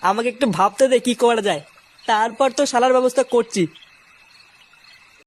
আমাকে একটু ভাবতে দে কি করা যায়। তারপর তো সালার ব্যবস্থা করছি।